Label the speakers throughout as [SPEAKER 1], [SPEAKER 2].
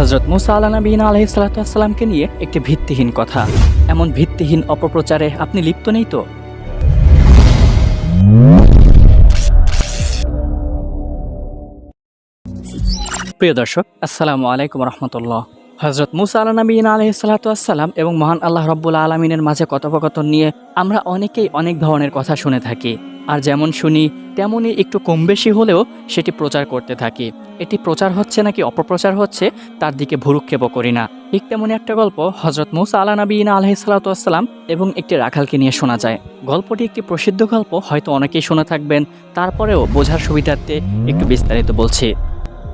[SPEAKER 1] হজরত মুসা আলা নবীন আলহিসাল্লামকে নিয়ে একটি ভিত্তিহীন কথা। এমন ভিত্তিহীন অপপ্রচারে আপনি লিপ্ত নেই তো? প্রিয় দর্শক, আসসালামু আলাইকুম রহমতুল্লাহ। হজরত মুসা আলা নবীন আলহিসাল্লাম এবং মহান আল্লাহ রব্বুল আলমিনের মাঝে কথোপকথন নিয়ে আমরা অনেকেই অনেক ধরনের কথা শুনে থাকি। আর যেমন শুনি তেমনই একটু কম বেশি হলেও সেটি প্রচার করতে থাকি। এটি প্রচার হচ্ছে নাকি অপপ্রচার হচ্ছে, তার দিকে ভুরুক্ষেপ করি না। ঠিক তেমনই একটা গল্প হজরত মুসা আলা নবীন আলহিসাল্লাম এবং একটি রাখালকে নিয়ে শোনা যায়। গল্পটি একটি প্রসিদ্ধ গল্প, হয়তো অনেকেই শুনে থাকবেন। তারপরেও বোঝার সুবিধার্থে একটু বিস্তারিত বলছি।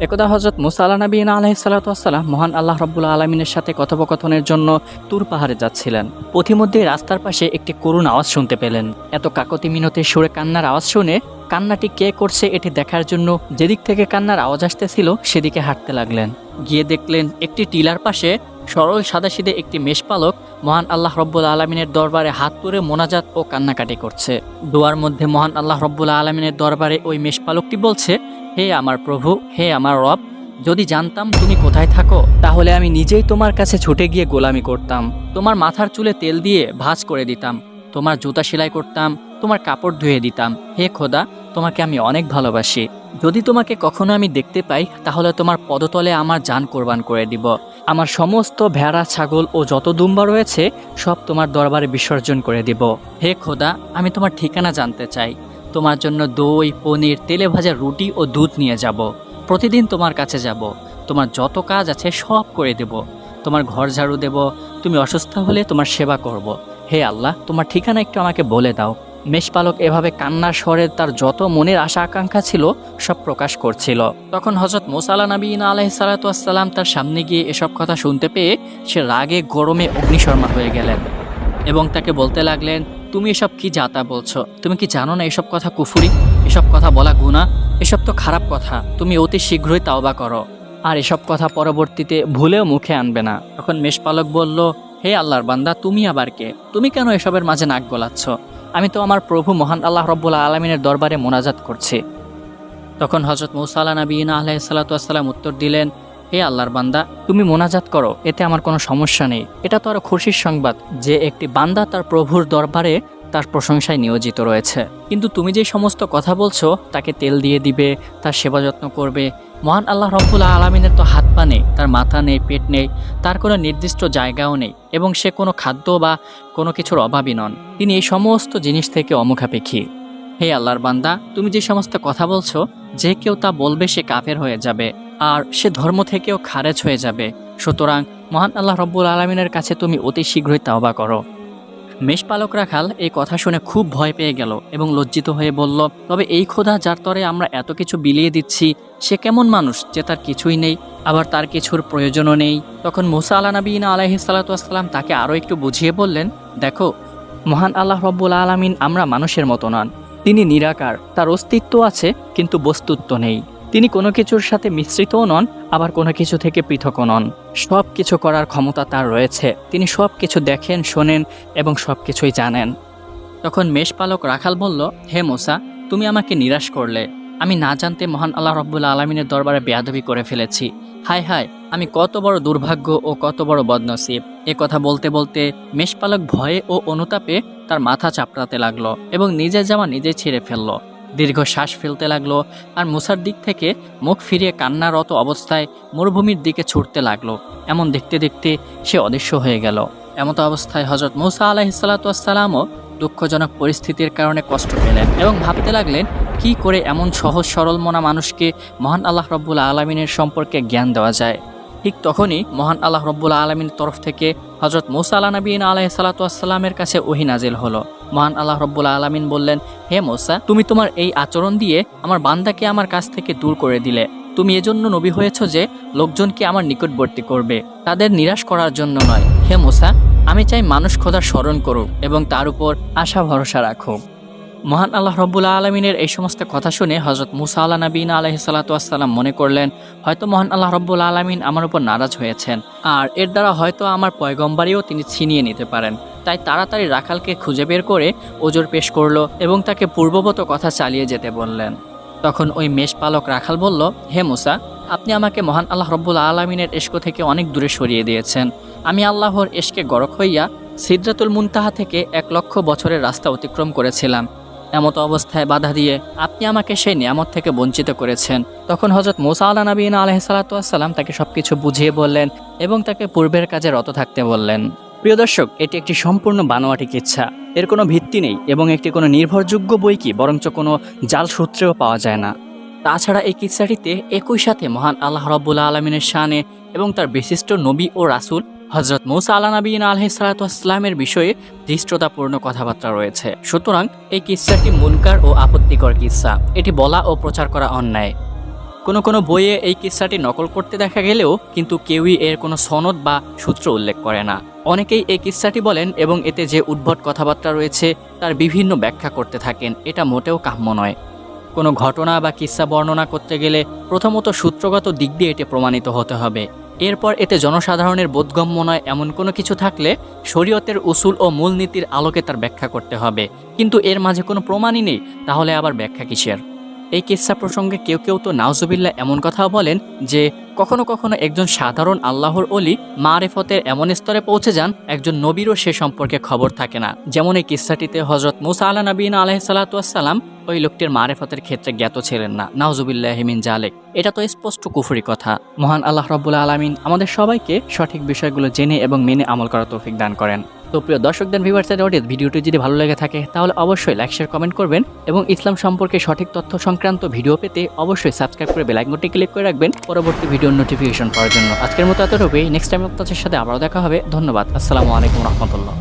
[SPEAKER 1] একদা হজরত মুসা আল্লাহ নবীন আলহিসাল্লাম মহান আল্লাহ রব্বুল আলমিনের সাথে কথোপকথনের জন্য তুর পাহাড়ে যাচ্ছিলেন। পথিমধ্যে রাস্তার পাশে একটি করুণ আওয়াজ শুনতে পেলেন। এত কাকতি মিনতে সুরে কান্নার আওয়াজ শুনে কান্নাটি কে করছে এটি দেখার জন্য যেদিক থেকে কান্নার আওয়াজ আসতেছিল সেদিকে হাঁটতে লাগলেন। গিয়ে দেখলেন একটি টিলার পাশে সরল সাদাসিদে একটি মেষপালক মহান আল্লাহ রব্বুল আলমিনের দরবারে হাত তুলে মোনাজাত ও কান্নাকাটি করছে। দোয়ার মধ্যে মহান আল্লাহ রব্বুল আলমিনের দরবারে ওই মেষপালকটি বলছে হে আমার প্রভু, হে আমার রব, যদি জানতাম তুমি কোথায় থাকো, তাহলে আমি নিজেই তোমার কাছে ছুটে গিয়ে গোলামি করতাম। তোমার মাথার চুলে তেল দিয়ে ভাজ করে দিতাম। তোমার জুতা সেলাই করতাম, তোমার কাপড় ধুয়ে দিতাম। হে খোদা, তোমাকে আমি অনেক ভালোবাসি। যদি তোমাকে কখনো আমি দেখতে পাই, তাহলে তোমার পদতলে আমার যান কোরবান করে দিব। আমার সমস্ত ভেড়া, ছাগল ও যত দুম্বা রয়েছে, সব তোমার দরবারে বিসর্জন করে দিব। হে খোদা, আমি তোমার ঠিকানা জানতে চাই। তোমার জন্য দই, পনির, তেলে ভাজা রুটি ও দুধ নিয়ে যাব। প্রতিদিন তোমার কাছে যাব। তোমার যত কাজ আছে সব করে দেব। তোমার ঘর ঝাড়ু দেব। তুমি অসুস্থ হলে তোমার সেবা করব। হে আল্লাহ, তোমার ঠিকানা একটু আমাকে বলে দাও। মেষপালক এভাবে কান্নার স্বরে তার যত মনের আশা আকাঙ্ক্ষা ছিল, সব প্রকাশ করছিল। তখন হজরত মোসালা নবীন আলাইসালাতাম তার সামনে গিয়ে এসব কথা শুনতে পেয়ে সে রাগে গরমে অগ্নিশর্মা হয়ে গেলেন এবং তাকে বলতে লাগলেন তুমি এসব কি যাতা বলছো? তুমি কি জানো না এসব কথা কুফুরি? এসব কথা বলা গুণা এসব তো খারাপ কথা। তুমি অতি শীঘ্রই তাওবা করো। আর এসব কথা পরবর্তীতে ভুলেও মুখে আনবে না। তখন মেষপালক বলল, হে আল্লাহর বান্দা, তুমি আবার কে? তুমি কেন এসবের মাঝে নাক গলাচ্ছ? আমি তো আমার প্রভু মহান আল্লাহ রব্বুল্লা আলমিনের দরবারে মোনাজাত করছি। তখন হজরত মৌসাল্লা নবীন আলাহ সাল্লাতাম উত্তর দিলেন হে আল্লাহর বান্দা, তুমি মোনাজাত করো, এতে আমার কোনো সমস্যা নেই। এটা তো আরও খুশির সংবাদ যে একটি বান্দা তার প্রভুর দরবারে তার প্রশংসায় নিয়োজিত রয়েছে। কিন্তু তুমি যে সমস্ত কথা বলছো, তাকে তেল দিয়ে দিবে, তার সেবা যত্ন করবে, মহান আল্লাহ রব্বুল আলমিনের তো হাত পা নেই, তার মাথা নেই, পেট নেই, তার কোনো নির্দিষ্ট জায়গাও নেই, এবং সে কোনো খাদ্য বা কোনো কিছুর অভাবী নন। তিনি এই সমস্ত জিনিস থেকে অমুখাপেক্ষী। হে আল্লাহর বান্দা, তুমি যে সমস্ত কথা বলছো, যে কেউ তা বলবে সে কাফের হয়ে যাবে, আর সে ধর্ম থেকেও খারেজ হয়ে যাবে। সুতরাং মহান আল্লাহ রব্বুল আলমিনের কাছে তুমি অতি শীঘ্রই তাওবা করো। মেষপালক রাখাল এই কথা শুনে খুব ভয় পেয়ে গেল এবং লজ্জিত হয়ে বলল, তবে এই খোদা যার তরে আমরা এত কিছু বিলিয়ে দিচ্ছি, সে কেমন মানুষ যে তার কিছুই নেই, আবার তার কিছুর প্রয়োজনও নেই? তখন মোসা আলা নবীন আলাহি সাল্লাতাম তাকে আরও একটু বুঝিয়ে বললেন, দেখো, মহান আল্লাহ রব্বুল আলমিন আমরা মানুষের মতো নন তিনি নিরাকার, তার অস্তিত্ব আছে, কিন্তু বস্তুত্ব নেই। তিনি কোনো কিছুর সাথে মিশ্রিতও নন, আবার কোনো কিছু থেকে পৃথকও নন। সব কিছু করার ক্ষমতা তার রয়েছে। তিনি সব কিছু দেখেন, শোনেন এবং সব কিছুই জানেন। তখন মেষপালক রাখাল বলল, হে মোসা, তুমি আমাকে নিরাশ করলে। আমি না জানতে মহান আল্লাহ রব্বুল্লা আলমিনের দরবারে বেয়াদবি করে ফেলেছি। হায় হায় আমি কত বড় দুর্ভাগ্য ও কত বড় বদনসিব। এ কথা বলতে বলতে মেষপালক ভয়ে ও অনুতাপে তার মাথা চাপড়াতে লাগল এবং নিজের জামা নিজে ছিঁড়ে ফেলল। দীর্ঘ শ্বাস ফেলতে লাগল আর মুসার দিক থেকে মুখ ফিরিয়ে কান্নারত অবস্থায় মরুভূমির দিকে ছুটতে লাগল। এমন দেখতে দেখতে সে অদৃশ্য হয়ে গেল। এমতো অবস্থায় হজরত মৌসা আলাহিসাল্লাতামও দুঃখজনক পরিস্থিতির কারণে কষ্ট পেলেন এবং ভাবতে লাগলেন কি করে এমন সহজ সরল মনা মানুষকে মহান আল্লাহ রব্বুল আলমিনের সম্পর্কে জ্ঞান দেওয়া যায়? ঠিক তখনই মহান আল্লাহ রব্বুল আলমিনের তরফ থেকে হজরত মৌসা আল্লাহ নবীন আলাহ সাল্লাতামের কাছে ওহি নাজিল হলো। মহান আল্লাহ রব্বুল আলমিন বললেন, হে মোসা, তুমি তোমার এই আচরণ দিয়ে আমার বান্দাকে আমার কাছ থেকে দূর করে দিলে। তুমি এজন্য নবী হয়েছ যে লোকজনকে আমার নিকটবর্তী করবে। তাদের নিরাশ করার জন্য নয়। হে মোসা, আমি চাই মানুষ খোদার স্মরণ করুক এবং তার উপর আশা ভরসা রাখুক। মহান আল্লাহ রব্বুল আলমিনের এই সমস্ত কথা শুনে হজরত মুসা আল্লাহ নবীন আলহ সাল্লাতাম মনে করলেন, হয়তো মহান আল্লাহ রব্বুল আলমিন আমার উপর নারাজ হয়েছেন। আর এর দ্বারা হয়তো আমার পয়গম্বারিও তিনি ছিনিয়ে নিতে পারেন। তাই তাড়াতাড়ি রাখালকে খুঁজে বের করে ওজোর পেশ করল এবং তাকে পূর্ববত কথা চালিয়ে যেতে বললেন। তখন ওই মেষপালক রাখাল বলল, হে মুসা, আপনি আমাকে মহান আল্লাহ রব্বুল আলমিনের এস্ক থেকে অনেক দূরে সরিয়ে দিয়েছেন। আমি আল্লাহর এশকে গরক হইয়া সিদ্রাতুল মুনতাহা থেকে এক লক্ষ বছরের রাস্তা অতিক্রম করেছিলাম। এমত অবস্থায় বাধা দিয়ে আপনি আমাকে সেই নিয়ামত থেকে বঞ্চিত করেছেন। তখন হজরত মোসা আল্লাহ নবীন আলহিসাল্লাম তাকে সবকিছু বুঝিয়ে বললেন এবং তাকে পূর্বের কাজে রত থাকতে বললেন। প্রিয় দর্শক, এটি একটি সম্পূর্ণ বানোয়াটি কিচ্ছা। এর কোনো ভিত্তি নেই এবং একটি কোনো নির্ভরযোগ্য বই কি, বরঞ্চ কোনো জাল সূত্রেও পাওয়া যায় না। তাছাড়া এই কিচ্ছাটিতে একই সাথে মহান আল্লাহ রব্বুল্লা আলমিনের শানে এবং তার বিশিষ্ট নবী ও রাসূল হজরত মৌসা আল্লাহ নবীন আলহিসাল্লামের বিষয়ে ধৃষ্টতাপূর্ণ কথাবার্তা রয়েছে। সুতরাং এই কিচ্ছাটি মুনকার ও আপত্তিকর কিচ্ছা এটি বলা ও প্রচার করা অন্যায়। কোনো কোনো বইয়ে এই কিস্সাটি নকল করতে দেখা গেলেও কিন্তু কেউই এর কোনো সনদ বা সূত্র উল্লেখ করে না। অনেকেই এই কিস্সাটি বলেন এবং এতে যে উদ্ভট কথাবার্তা রয়েছে তার বিভিন্ন ব্যাখ্যা করতে থাকেন, এটা মোটেও কাম্য নয়। কোনো ঘটনা বা কিস্সা বর্ণনা করতে গেলে প্রথমত সূত্রগত দিক দিয়ে এটি প্রমাণিত হতে হবে। এরপর এতে জনসাধারণের বোধগম্য নয় এমন কোনো কিছু থাকলে শরীয়তের উসুল ও মূলনীতির আলোকে তার ব্যাখ্যা করতে হবে। কিন্তু এর মাঝে কোনো প্রমাণই নেই, তাহলে আবার ব্যাখ্যা কিসের? এই কিস্সা প্রসঙ্গে কেউ কেউ তো নাউজুবিল্লা এমন কথাও বলেন যে, কখনো কখনো একজন সাধারণ আল্লাহর অলি মারেফতের এমন স্তরে পৌঁছে যান, একজন নবীরও সে সম্পর্কে খবর থাকে না। যেমন এই কিস্সাটিতে হজরত মুসা আলা নবীন আলহিসাল্লাম ওই লোকটির মারেফতের ক্ষেত্রে জ্ঞাত ছিলেন না। নাউজুবিল্লাহ হিমিন জালেক। এটা তো স্পষ্ট কুফুরি কথা। মহান আল্লাহ রব্বুল আলমিন আমাদের সবাইকে সঠিক বিষয়গুলো জেনে এবং মেনে আমল করার তৌফিক দান করেন। তো প্রিয় দর্শকদের ভিউয়ার্সের অডিয়েন্স ভিডিওটি যদি ভালো লেগে থাকে, তাহলে অবশ্যই লাইক শেয়ার কমেন্ট করবেন এবং ইসলাম সম্পর্কে সঠিক তথ্য সংক্রান্ত ভিডিও পেতে অবশ্যই সাবস্ক্রাইব করে বেলাইকনটি ক্লিক করে রাখবেন পরবর্তী ভিডিওর নোটিফিকেশন পাওয়ার জন্য। আজকের মতো এতটুকুই। নেক্সট টাইম আপনাদের সাথে আবারও দেখা হবে। ধন্যবাদ। আসসালামু আলাইকুম রহমতুল্লাহ।